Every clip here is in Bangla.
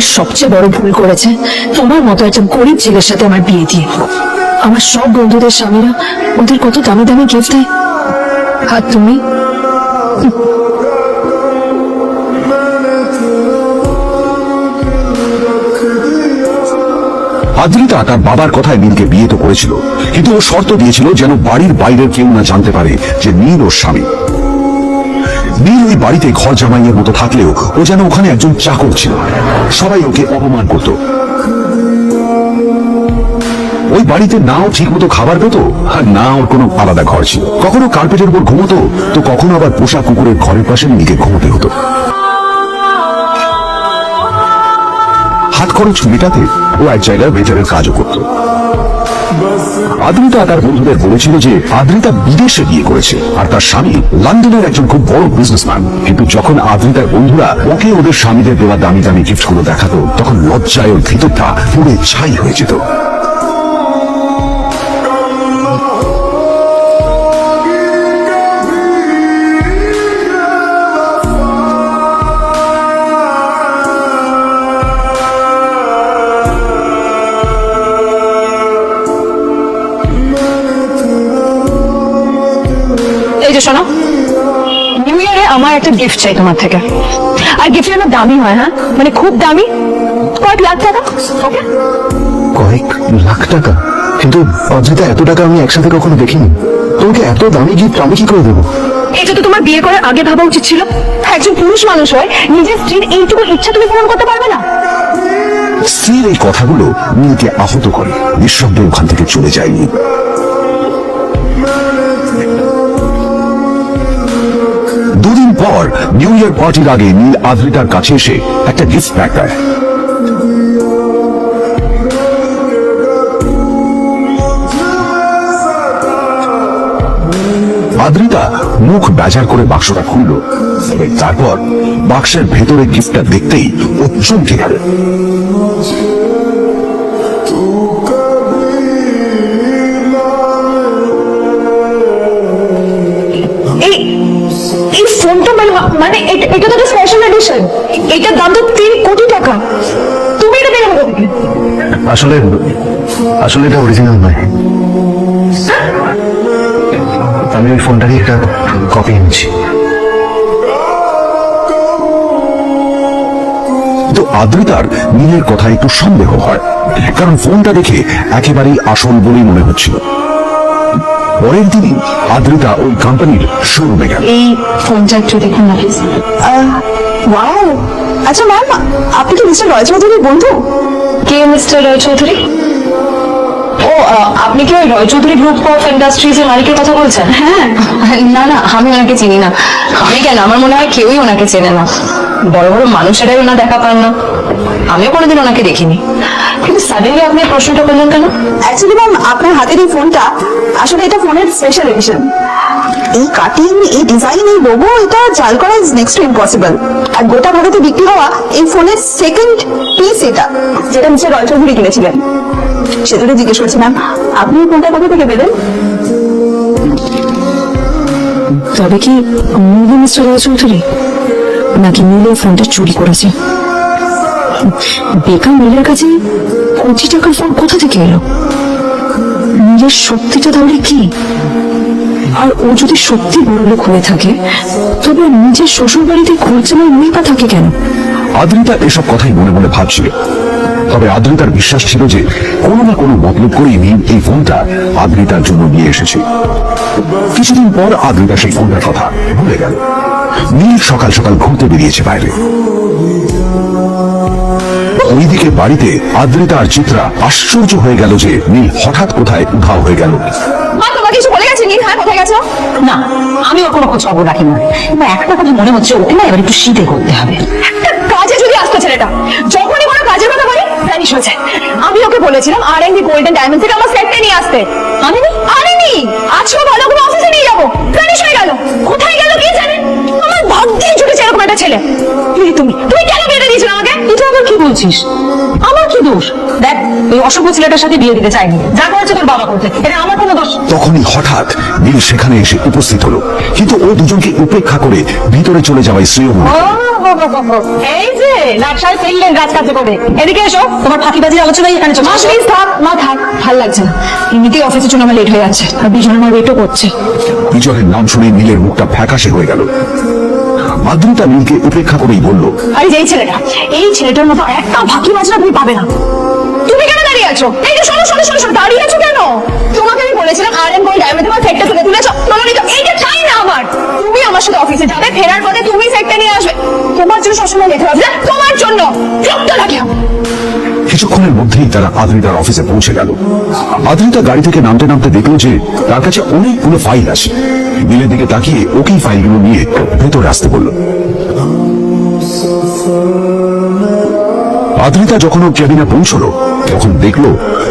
আমার সবচেয়ে বড় ভুল করেছে। তোমার মতো একটা গরিব ছেলের সাথে আমার বিয়ে দিয়ে আমার সব বন্ধুদের স্বামীরা ওদের কত দামি দামি গিফট দেয়। আর তুমি? আদ্রিতা তার বাবার কথায় নীলকে বিয়ে তো করেছিল, কিন্তু ও শর্ত দিয়েছিল যেন বাড়ির বাইরের কেউ না জানতে পারে যে নীল ওর স্বামী। নীল ওই বাড়িতে ঘর জামাইয়ের মতো থাকলেও ও যেন ওখানে একজন চাকর ছিল। সবাই ওকে অপমান করত। ওই বাড়িতে নাও ঠিক মতো খাবার পেত, আর না ওর কোনো আলাদা ঘর ছিল। কখনো কার্পেটের উপর ঘুমতো, তো কখনো আবার পোষা কুকুরের ঘরের পাশে নিজে ঘুমোতে হতো। হাত খরচ মেটাতে ও এক জায়গায় ওয়েটারের কাজও করত। আদ্রিতা তার বন্ধুদের বলেছিল যে আদ্রিতা বিদেশে বিয়ে করেছে, আর তার স্বামী লন্ডনের একজন খুব বড় বিজনেসম্যান কিন্তু যখন আদ্রিতার বন্ধুরা ওকে ওদের স্বামীদের দেওয়া দামি দামি গিফটগুলো দেখাতো, তখন লজ্জায় ও ভিতরটা পুরো ছাই হয়ে যেত। যে শোনো। নিউ ইয়ারে আমার একটা গিফট চাই তোমার থেকে। আর গিফট যেন দামি হয় হ্যাঁ? মানে খুব দামি। কয়েক লাখ টাকা ওকে কয়েক লাখ টাকা? কিন্তু অদ্রিতা এত টাকা আমি একসাথে কখনো দেখিনি। তোমাকে এত দামি গিফট আমি কি করে দেবো? এটা তো তোমার বিয়ে করার আগে ভাবা উচিত ছিল। একজন পুরুষ মানুষ হয় নিজের স্ত্রীর এইটুকু ইচ্ছা তুমি পূরণ করতে পারবে না। স্ত্রীর এই কথাগুলো নীলকে আহত করে নিঃশব্দে ওখান থেকে চলে যায়নি। পর নিউ ইয়ার পার্টির আগে নীল আদ্রিতার কাছে এসে একটা গিফট প্যাক দেয় আদ্রিতা মুখ বেজার করে বাক্সটা খুলল তারপর বাক্সের ভেতরে গিফটটা দেখতেই ও চমকে গেল। এটা তো স্পেশাল এডিশন এটার দাম তো তিন কোটি টাকা। তুমি এটা পেয়ে কোথা আসলে আসলে এটা অরিজিনাল নয়। আমি ওই ফোনটারই একটা কপি এনেছি। তো আদ্রিতার নীলের কথা একটু সন্দেহ হয়, কারণ ফোনটা দেখে একেবারেই আসল বলেই মনে হচ্ছিল। পরের দিনই আদ্রিতা ওই কোম্পানির শোরুমে গেল। এই ফোনটা একটু দেখুন না প্লিজ ওয়াও আচ্ছা ম্যাম আপনি কি মিস্টার রয় চৌধুরীর বন্ধু? কে মিস্টার রয় চৌধুরী ও আহ, আপনি কি ওই Roy Chowdhury group of industries এর মালিকের কথা বলছেন? হ্যাঁ। না না আমি ওনাকে চিনি না। আমি কেন? আমার মনে হয় কেউই ওনাকে চেনে না। বড় বড় মানুষেরাই ওনা দেখা পান না। আমিও কোনোদিন ওনাকে দেখিনি। কিন্তু সাডেনলি আপনি প্রশ্নটা করলেন কেন? অ্যাকচুয়ালি ম্যাম আপনার হাতের এই ফোনটা আসলে এটা ফোনের স্পেশাল এডিশন এই কাটিং এই ডিজাইন এই লোগো এটা জাল করা ইজ নেক্সট টু ইম্পসিবল আর গোটা ভারতে বিক্রি হওয়া এই ফোনের সেকেন্ড পিস এটা যেটা মিস্টার রয় চৌধুরী কিনেছিলেন। সেটা জিজ্ঞেস করছি ম্যাম আপনি ফোনটা কোথা থেকে পেলেন? তবে কি নীল মিস্টার চৌধুরী নাকি এই ফোনটা চুরি করেছে? বেকার নীলের কাছে কোটি টাকার ফোন কোথা থেকে এলো? নীলের সত্যিটা তাহলে কি? আর ও যদি সত্যি বড় লোক হয়ে থাকে তবে নিজের শ্বশুর বাড়িতে খরচানোর মেয়ে বা থাকে কেন? আদ্রিতা এসব কথাই মনে মনে ভাবছিল। তবে আদ্রিতার বিশ্বাস ছিল যে কোনো না কোনো মতলব করেই নীল এই ফোনটা। আদ্রিতার জন্য নিয়ে এসেছে। কিছুদিন পর আদ্রিতা সেই ফোনটার কথা ভুলে গেল। নীল সকাল সকাল ঘুরতে বেরিয়েছে বাইরে। ওইদিকে বাড়িতে আদ্রিতা আর চিত্রা আশ্চর্য হয়ে গেল যে নীল হঠাৎ কোথায় উধাও হয়ে গেল। মা তোমাকে কিছু বলে গেছে? নীল হ্যাঁ কোথায় গেছো? না আমি ওর কোনো খোঁজ খবর রাখি না এবার একটা কথা মনে হচ্ছে ওকে না এবার একটু শীতে করতে হবে। একটা কাজে যদি আসতো ছেলেটা যখনই কোনো কাজের কথা বলে ভ্যানিশ হয়ে যায়। আমি ওকে বলেছিলাম আর এমনি গোল্ডেন ডায়মন্ড থেকে আমার সেটটা নিয়ে আসতে। আনেনি? আনেনি? আজকে ভালো করে অফিসে নিয়ে যাব। ফিনিশ হয়ে গেল। কোথায় গেল কে জানে? আমার ভাগ্যে ছুটেছে এরকম একটা ছেলে। তুই তুমি তুমি কেন বিয়ে দিয়েছিল আমাকে? এটা আবার কি বলছিস? আমার কি দোষ? দেখ ওই অসভ্য ছেলেটার সাথে বিয়ে দিতে চাইনি। যা করেছে তোর বাবা করতে। এটা আমার কোনো দোষ। তখনই হঠাৎ নীল সেখানে এসে উপস্থিত হলো। কিন্তু ও দুজনকে উপেক্ষা করে ভিতরে চলে যাওয়ায় শ্রেয় মনে এই যে নকশায় ফেললেন রাজকাজে করে। এদিকে এসো তোমার ফাঁকিবাজির আলোচনাই এখানে চলছে মা প্লিজ থাক। মা থাক ভালো লাগছে না। এমনিতেই অফিসের জন্য আমার লেট হয়ে যাচ্ছে। আর বিজন আমার ওয়েটও করছে। বিজয়ের নাম শুনে নীলের মুখটা ফ্যাকাশে হয়ে গেল। আদ্রিতা নীলকে উপেক্ষা করেই বলল আর এই যে এই ছেলেটা এই ছেলেটার মতো একটা ফাঁকি বাজনা তুমি পাবে না। তুমি কেন দাঁড়িয়ে আছো? এই যে শোনো শোনো শোনো শোনো, দাঁড়িয়ে আছো কেন? তোমাকে আমি বলেছিলাম আর এম গোল্ড ডায়মন্ড তোমার সেটটা তুলে তুলেছো। তোমনি এইটা চাই না আমার। তুমি আমার সাথে অফিসে যাবে, ফেরার পথে তুমি সেটটা নিয়ে আসবে। তোমার জন্য সবসময় লেট হবে না তোমার জন্য। বিরক্ত লাগে। কিছুক্ষণের মধ্যেই তারা আদ্রিতার অফিসে পৌঁছে গেল। আদ্রিতা গাড়ি থেকে নামতে নামতে দেখল যে তার কাছে অনেকগুলো ফাইল আছে। নীলের দিকে তাকিয়ে ওকেই ফাইলগুলো নিয়ে ভেতরে আসতে বলল। আদ্রিতা যখন ওর কেবিনে পৌঁছলো তখন দেখল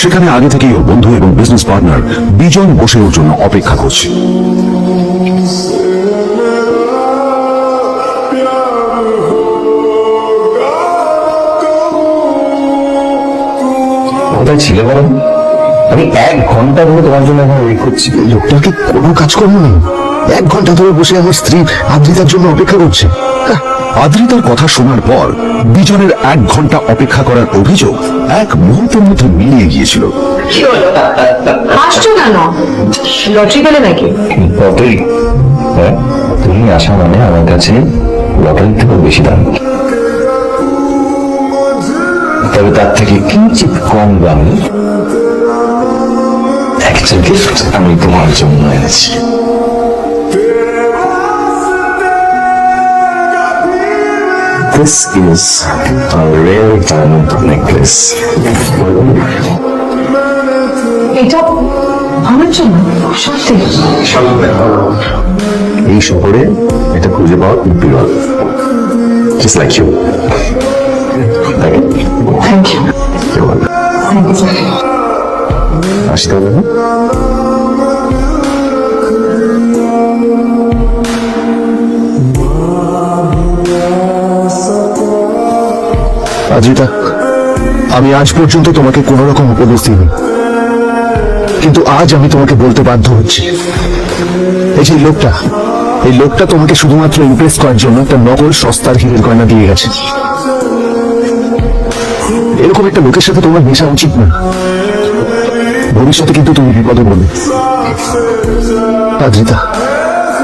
সেখানে আগে থেকেই ওর বন্ধু এবং বিজনেস পার্টনার বিজন বসে ওর জন্য অপেক্ষা করছে। কোথায় ছিলে বলো? আমি এক ঘণ্টা ধরে তোমার জন্য এখন ওয়েট করছি। লোকটার কি কোনো কাজকর্ম নেই? এক ঘণ্টা ধরে বসে আমার স্ত্রী আদ্রিতার জন্য অপেক্ষা করছে। আদ্রিতার কথা শোনার পর বিজনের এক ঘণ্টা অপেক্ষা করার অভিযোগ এক মুহূর্তের মধ্যে মিলিয়ে গিয়েছিল। হাসছো কেন? লটারি পেলে নাকি? লটারি? হ্যাঁ তুমি আসা মানে আমার কাছে লটারির থেকেও বেশি দাম। তবে তার থেকে কিঞ্চিত কম দামে একটা গিফট আমি তোমার জন্য এনেছি। This is a rare diamond necklace. এটা আমার জন্য সত্যি। এই শহরে এটা খুঁজে পাওয়া খুব বিরল। Just like you thank you thank you আসি তাহলে হ্যাঁ? অজিতা আমি আজ পর্যন্ত তোমাকে কোন রকম উপদেশ দিইনি। কিন্তু আজ আমি তোমাকে বলতে বাধ্য হচ্ছি। এই যে লোকটা, এই লোকটা তোমাকে শুধুমাত্র ইমপ্রেস করার জন্য একটা নকল সস্তার হীরের গয়না দিয়ে গেছে। এরকম একটা লোকের সাথে তোমার মেশা উচিত না ভবিষ্যতে কিন্তু তুমি বিপদে আদ্রিতা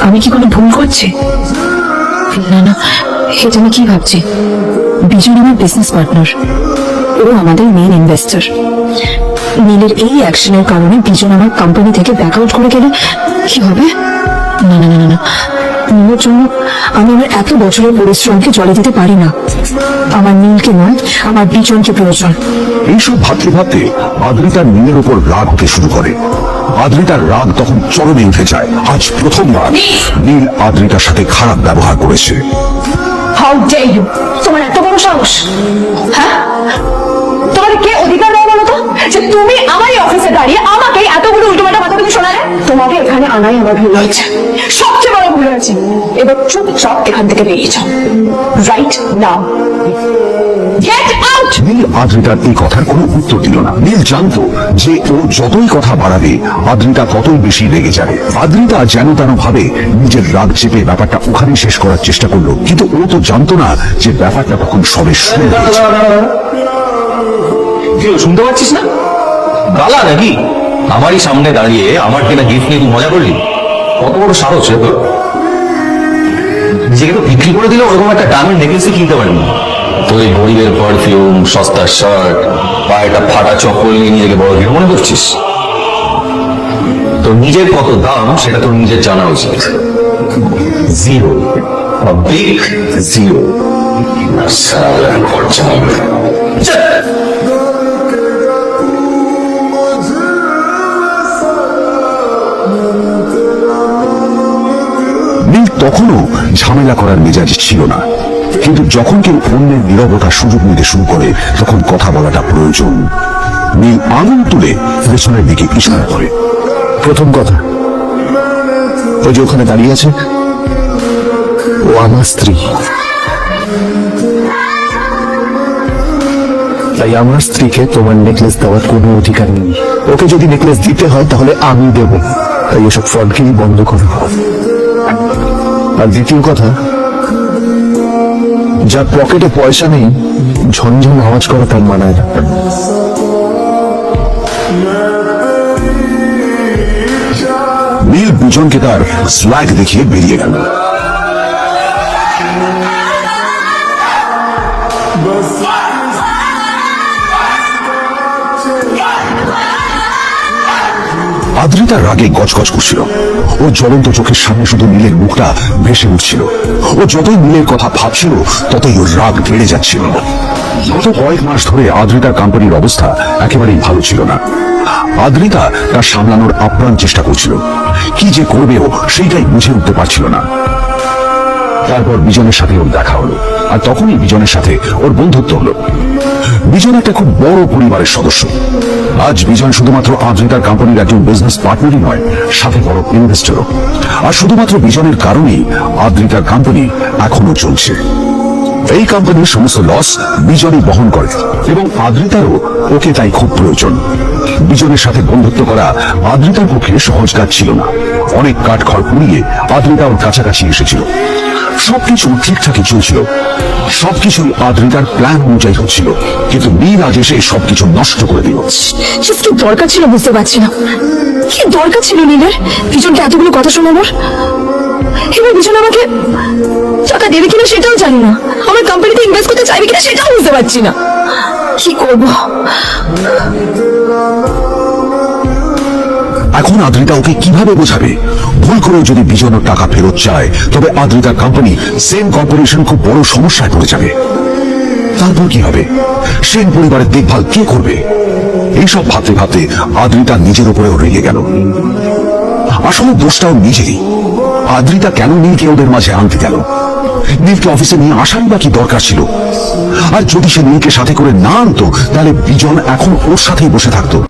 আমি কি কোনো ভুল করছি? না না এটা আমি কি ভাবছি? বিজন আমার বিজনেস পার্টনার এবং আমাদের মেন ইনভেস্টর নীলের এই অ্যাকশনের কারণে বিজন আমার কোম্পানি থেকে ব্যাক আউট করে গেলে। কি হবে? না না না না। নীলের জন্য আমি আমার এত বছরের পরিশ্রমকে জলে দিতে পারি না। আমার নীলকে নয় আমার বিজনকে প্রয়োজন। এইসব ভাবতে ভাবতে আদ্রিতার নীলের উপর রাগ হতে শুরু করে। আদ্রিতার রাগ তখন চরমে উঠে যায়। আজ প্রথমবার নীল আদ্রিতার সাথে খারাপ ব্যবহার করেছে। হাউ ডে ইউ তোমার এত বড় সাহস। হ্যাঁ? তোমার কে অধিকার যে তুমি আমার এই অফিসে দাঁড়িয়ে আমাকে এতগুলো কথা তুমি শোনালে? তোমাকে এখানে আনাই আমার ভুল হয়েছে। সবচেয়ে বড় ভুল হয়েছে। এবার চুপচাপ এখান থেকে বেরিয়ে যাও। রাইট নাও যতই কথা বাড়াবে ততই বেশি যাবে। যেন তেন ভাবে নিজের রাগ চেপে ব্যাপারটা ওখানে শেষ করার চেষ্টা করল। কিন্তু ও তো জানতো না যে ব্যাপারটা তখন সবে শুরু। শুনতে পাচ্ছিস না? গালা নাকি? আমারই সামনে দাঁড়িয়ে আমার কেনা গিফট নিয়ে তুই মজা করলি? কত বড় সাহস রে তোর। নিজেকে তো বিক্রি করে দিলে ওরকম একটা দামের নেকলেসই কিনতে পারিনি। তোর এই গরিবের পারফিউম সস্তার শার্ট পায়ে একটা ফাটা চপ্পল নিয়ে নিজেকে বড় হিরো মনে করছিস? তোর নিজের কত দাম, সেটা তোর নিজের জানা উচিত। জিরো বিগ জিরো সারা খরচা তখনও ঝামেলা করার মেজাজ ছিল না। কিন্তু যখন কেউ অন্যের নীরবতা সুযোগ নিতে শুরু করে, তখন কথা বলাটা প্রয়োজন। নীল আঙুল তুলে পেছনের দিকে ইশারা করে। প্রথম কথা ওই যে ওখানে দাঁড়িয়ে আছে, ও আমার স্ত্রী। তাই আমার স্ত্রীকে তোমার নেকলেস দেওয়ার কোনো অধিকার নেই। ওকে যদি নেকলেস দিতে হয়, তাহলে আমি দেব। তাই এসব ফ্রডকেই বন্ধ করো। আর দ্বিতীয় কথা যার পকেটে পয়সা নেই, ঝনঝন আওয়াজ করা তার মানায় না। নীল বিজনকে তার স্ল্যাগ দেখিয়ে বেরিয়ে গেল। আদ্রিতা রাগে গজগজ করছিল। ওর জ্বলন্ত চোখের সামনে শুধু নীলের মুখটা ভেসে উঠছিল। ও যতই নীলের কথা ভাবছিল, ততই ওর রাগ বেড়ে যাচ্ছিল। গত কয়েক মাস ধরে আদ্রিতার কোম্পানির অবস্থা একেবারেই ভালো ছিল না। আদ্রিতা তা সামলানোর আপ্রাণ চেষ্টা করছিল। কি যে করবে ও, সেইটাই বুঝে উঠতে পারছিল না। তারপর বিজনের সাথে ওর দেখা হলো। আর তখনই বিজনের সাথে ওর বন্ধুত্ব হলো। বিজন একটা খুব বড় পরিবারের সদস্য। আজ বিজন শুধুমাত্র আদ্রিতার কোম্পানির একজন বিজনেস পার্টনারই নয়, সাথে বড় ইনভেস্টরও আর শুধুমাত্র বিজনের কারণেই আদ্রিতার কোম্পানি এখনও চলছে। এই কোম্পানির সমস্ত লস বিজনই বহন করে এবং আদ্রিতারও ওকে তাই খুব প্রয়োজন। বিজনের সাথে বন্ধুত্ব করা আদ্রিতার পক্ষে সহজ কাজ ছিল না। অনেক কাঠখড় পুড়িয়ে আদ্রিতা ওর কাছাকাছি এসেছিল। সবকিছু ঠিকঠাকই চলছিল। সবকিছুই আদ্রিতার প্ল্যান অনুযায়ী হচ্ছিল। কিন্তু নীল আজ এসে সবকিছু নষ্ট করে দিল। কি দরকার ছিল বুঝতে পারছি না। কি দরকার ছিল নীলের? পিছনকে এতগুলো কথা শোনানোর? এবার পিছনে আমাকে টাকা দেবে কিনা সেটাও জানি না। আমার কোম্পানিতে ইনভেস্ট করতে চাইবে কিনা সেটাও বুঝতে পারছি না। কি করব? এখন আদ্রিতা ওকে কীভাবে বোঝাবে? ভুল করে যদি বিজন ওর টাকা ফেরত চায়, তবে আদ্রিতার কোম্পানি সেম কর্পোরেশন খুব বড় সমস্যায় পড়ে যাবে। তারপর কি হবে? সেন পরিবারের দেখভাল কে করবে? এইসব ভাবতে ভাবতে আদ্রিতা নিজের উপরেও রেগে গেল। আসলে দোষটাও নিজেরই। আদ্রিতা কেন নীলকে ওদের মাঝে আনতে গেল? নীলকে অফিসে নিয়ে আসারই বা কি দরকার ছিল? আর যদি সে নীলকে সাথে করে না আনতো, তাহলে বিজন এখন ওর সাথেই বসে থাকতো।